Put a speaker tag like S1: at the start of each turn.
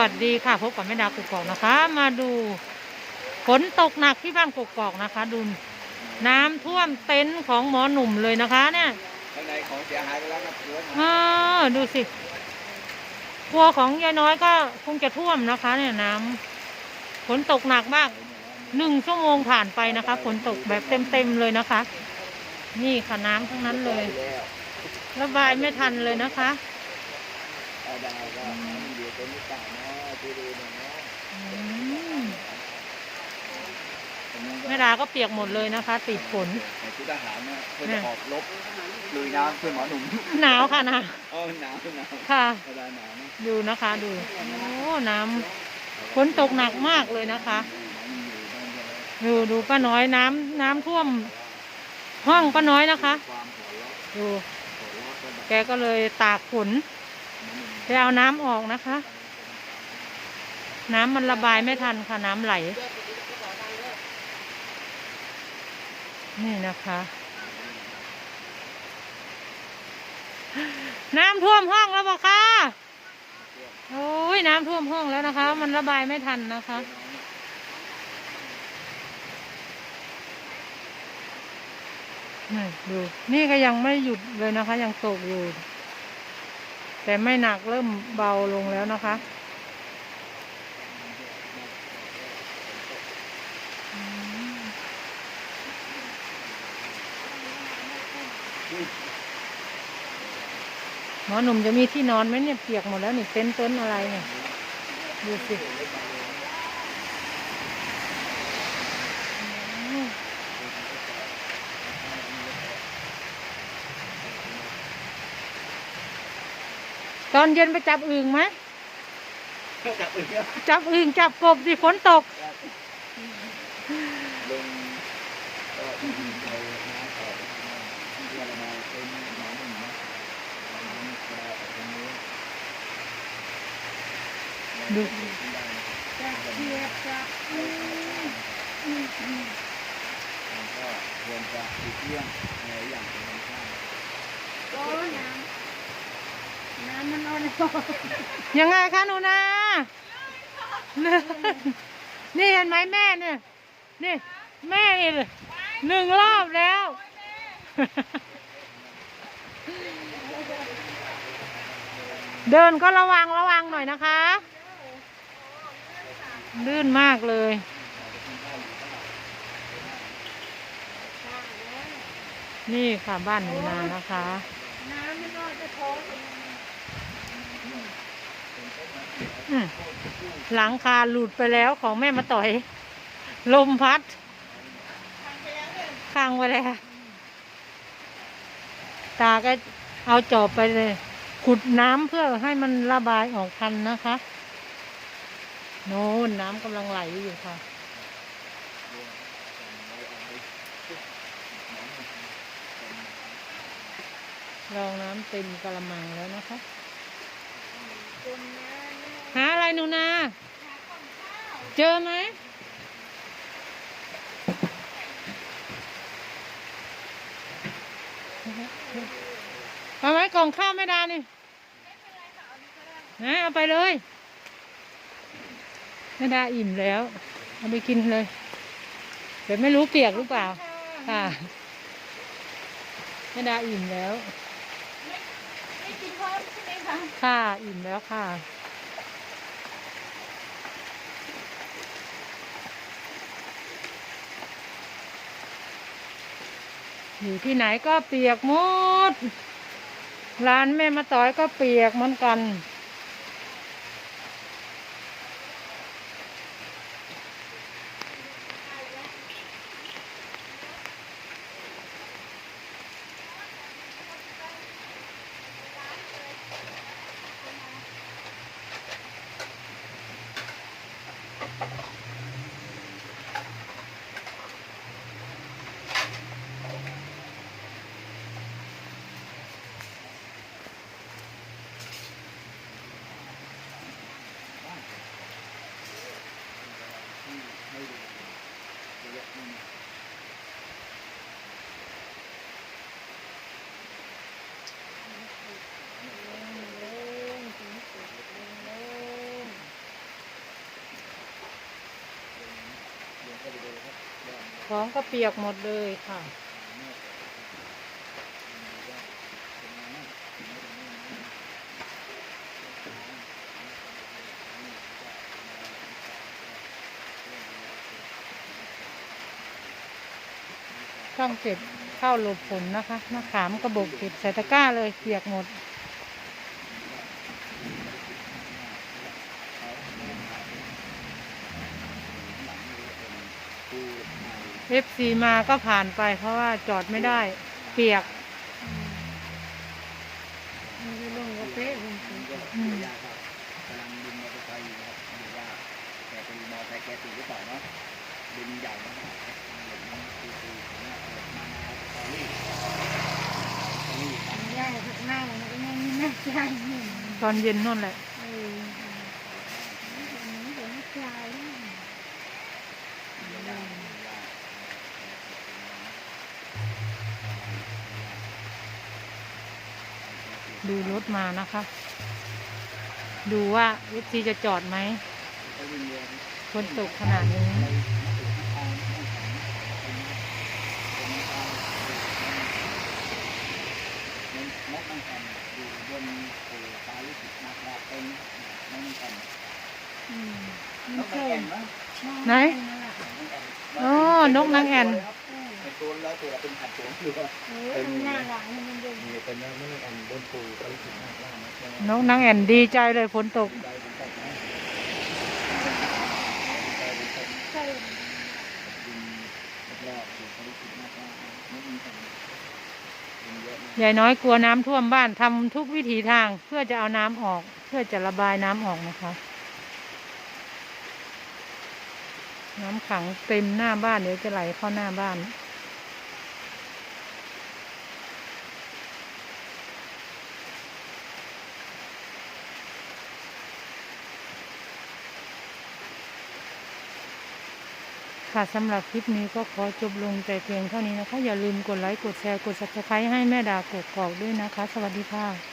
S1: วัสดีค่ะพบกับแม่ดาวกกอกนะคะ มาดูฝนตกหนักที่บ้านกกอกนะคะ ดูน้ำท่วมเต็นท์ของหมอหนุ่มเลยนะคะ เนี่ย
S2: ข้างในของเสียหายไปแล้วครับรถ
S1: เออดูสิครัวของยายน้อยก็คงจะท่วมนะคะ เนี่ยน้ำฝนตกหนักมากหนึ่งชั่วโมงผ่านไปนะคะฝนตกแบบเต็มๆเลยนะคะ นี่ค่ะน้ำทั้งนั้นเลย
S2: แล้ว
S1: ระบายไม่ทันเลยนะคะ
S2: เอาดาวก็มันอยู่ตรงนี้ต่างเนาะที่ดูหน่อยเนาะ
S1: อืม
S2: ตรงนั้นก็
S1: แม่ดาก็เปียกหมดเลยนะคะ ติดฝน
S2: แต่ชุดทหารเนี่ยเพื่อจะออกรบลุยน้ำเพื่อหมอหนุ่ม
S1: หนาวค่ะนะ
S2: เออหนาวหนาว
S1: ค่ะ
S2: เวลาหนาวนะ
S1: ดูนะคะดูโอ้น้ำฝนตกหนักมากเลยนะคะ ดูดูป้าน้อยน้ำน้ำท่วม ห้องป้าน้อยนะคะ
S2: ความหัวเราะ
S1: ดู
S2: หัวเราะก็แบบ
S1: แกก็เลยตากฝน ไปเอาน้ำออกนะคะ น้ำมันระบายไม่ทันค่ะ น้ำไหล นี่นะคะ น้ำท่วมห้องแล้วบอกค่ะโอ้ยน้ำท่วมห้องแล้วนะคะ มันระบายไม่ทันนะคะนี่ดูนี่ก็ยังไม่หยุดเลยนะคะ ยังตกอยู่ แต่ไม่หนักเริ่มเบาลงแล้วนะคะ หมอหนุ่มจะมีที่นอนไหมเนี่ยเปียกหมดแล้วนี่เต็นท์เต็นท์อะไรเนี่ย ดูสิ ตอนเย็นไปจับอึ่งไหม
S2: จับอึ่งครับ
S1: จับอึ่งจับกบสิฝนตก
S2: ลงก็ไปน้ำออกเพื่อระบายเป็นหมอหนุ่มนะน้ำระบายออกตรงนี้
S1: ดู
S2: จับเทียบจับมันก็ควรจะหลีกเลี่ยงหลายอย่างในธรรมชาติ
S3: โอ้น้ำน้ำมันอ่อน
S1: ยังไงคะหนูนาเนี่ยนี่เห็นไหมแม่เนี่ยนี่แม่นี่เลยหนึ่งรอบแล้ว เดินก็ระวังระวังหน่อยนะคะ ลื่นมากเลย นี่ค่ะบ้านหนูนานะคะ
S3: น้ำมันอ่อนจะท้อง
S1: อืม หลังคาหลุดไปแล้วของแม่มาต่อย ลมพัดค้างไว้แล้วตาก็เอาจอบไปเลย ขุดน้ำเพื่อให้มันระบายออกทันนะคะ โน่นน้ำกำลังไหลอยู่ค่ะรองน้ำเต็มกระมังแล้วนะคะ หาอะไรหนูนา เจอไหมเอาไว้กล่องข้าวไม่ได้นี่นะเอาไปเลยไม่ได้อิ่มแล้ว เอาไปกินเลยเดี๋ยวไม่รู้เปียกหรือเปล่า ค่ะไม่ได้อิ่มแล้ว
S3: ไม่กินเพิ่มใช่ไหมคะ
S1: ค่ะ อิ่มแล้วค่ะ อยู่ที่ไหนก็เปียกหมด ร้านแม่มาต้อยก็เปียกเหมือนกัน ของก็เปียกหมดเลยค่ะช่องเก็บข้าวหลบฝนนะคะมะขามกระบอกเก็บใส่ตะกร้าเลยเปียกหมด เอฟซีมาก็ผ่านไป เพราะว่าจอดไม่ได้ เปียก
S3: มันจะลงกาแฟลง
S2: นี่ก็ภรรยาครับกำลังดึงมอเตอร์ไซค์อยู่นะครับดูว่าแกเป็นมอเตอร์ไซค์แกติดหรือเปล่าเนาะดึงใหญ่นะครับเหล็กมันคือคือเนี่ยเหล็กมานาสตอรี่สตอรี่ครับ
S3: มันย่ายหน้ามันก็ยังน่าใจนึ่
S1: ตอนเย็นนั่นแหละ
S3: เอออันนี้เป็นใจ
S1: ดูรถมานะคะ ดูว่าเอฟซีจะจอดไหมฝนตกขนาดนี้
S2: นกนางแอ่นอยู่บนปูตาลิขิตนาคราเป็นนกนางแอ่น
S3: อืม
S2: นกนางแอ่นนะ
S1: ไหน อ๋อ นกนางแอ่น
S2: เป็น ตัวแล้วตัวเป็นขัดตัวคือว่า
S3: เออมันน่ารักมันดู
S2: มีเป็นนกนางแอ่นบนปูตาลิขิตนาครานะใช่ไหม
S1: น้องนางแอ่นดีใจเลยฝนตก
S2: ใจเป็นตกนะใจเป็นตก
S3: ใช่
S2: ดินรอบๆปูตาลิขิตนาครานกนางแอ่นดินเยอะนะ
S1: ยายน้อยกลัวน้ำท่วมบ้านทำทุกวิถีทางเพื่อจะเอาน้ำออก เพื่อจะระบายน้ำออกนะคะ น้ำขังเต็มหน้าบ้านเดี๋ยวจะไหลเข้าหน้าบ้าน ค่ะสำหรับคลิปนี้ก็ขอจบลงแต่เพียงเท่านี้นะคะ อย่าลืมกดไลค์ กดแชร์ กดซับสไครต์ให้แม่ดากกอกด้วยนะคะ สวัสดีค่ะ